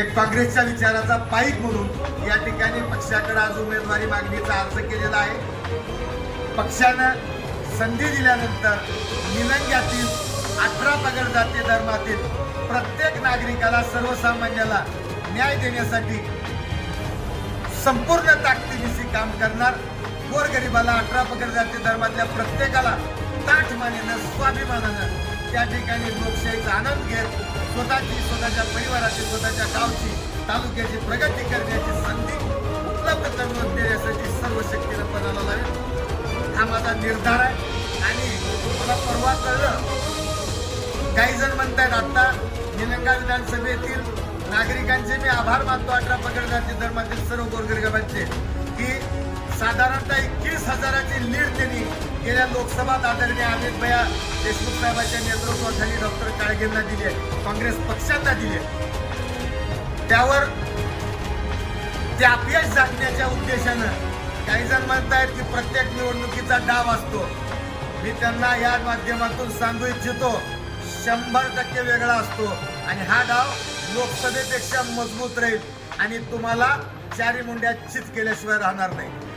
एक काँग्रेसच्या विचाराचा पाईक म्हणून या ठिकाणी पक्षाकडे आज उमेदवारी मागणीचा अर्ज केलेला आहे. पक्षानं संधी दिल्यानंतर निलंग्यातील अठरा पगड जाती धर्मातील प्रत्येक नागरिकाला सर्वसामान्याला न्याय देण्यासाठी संपूर्ण ताकदीनिशी काम करणार. गोरगरिबाला अठरा पगड जाती धर्मातल्या प्रत्येकाला ताठ मानेनं स्वाभिमानानं त्या ठिकाणी लोकशाहीचा आनंद घेत स्वतःची स्वतःच्या परिवाराची स्वतःच्या गावची तालुक्याची प्रगती करण्याची संधी उपलब्ध करून देण्यासाठी सर्व शक्तीनं पणाला लावेल हा माझा निर्धार आहे. आणि मला परवा कळलं काही जण म्हणतायत आता निलंगा विधानसभेतील नागरिकांचे मी आभार मानतो अठरा पकड जाती धर्मातील सर्व गोरगरिबांचे. की साधारणतः एकवीस हजाराची लीड त्यांनी गेल्या लोकसभात आदरणीय अमित भैया देशमुख साहेबांच्या नेतृत्वाखाली डॉक्टर काळगेंना दिले काँग्रेस पक्षांना दिले. त्यावर ते अपयश झाकण्याच्या उद्देशानं काही जण म्हणतायत की प्रत्येक निवडणुकीचा डाव असतो. मी त्यांना या माध्यमातून सांगू इच्छितो शंभर टक्के वेगळा असतो आणि हा डाव लोकसभेपेक्षा मजबूत राहील आणि तुम्हाला चारी मुंड्या चित केल्याशिवाय राहणार नाही.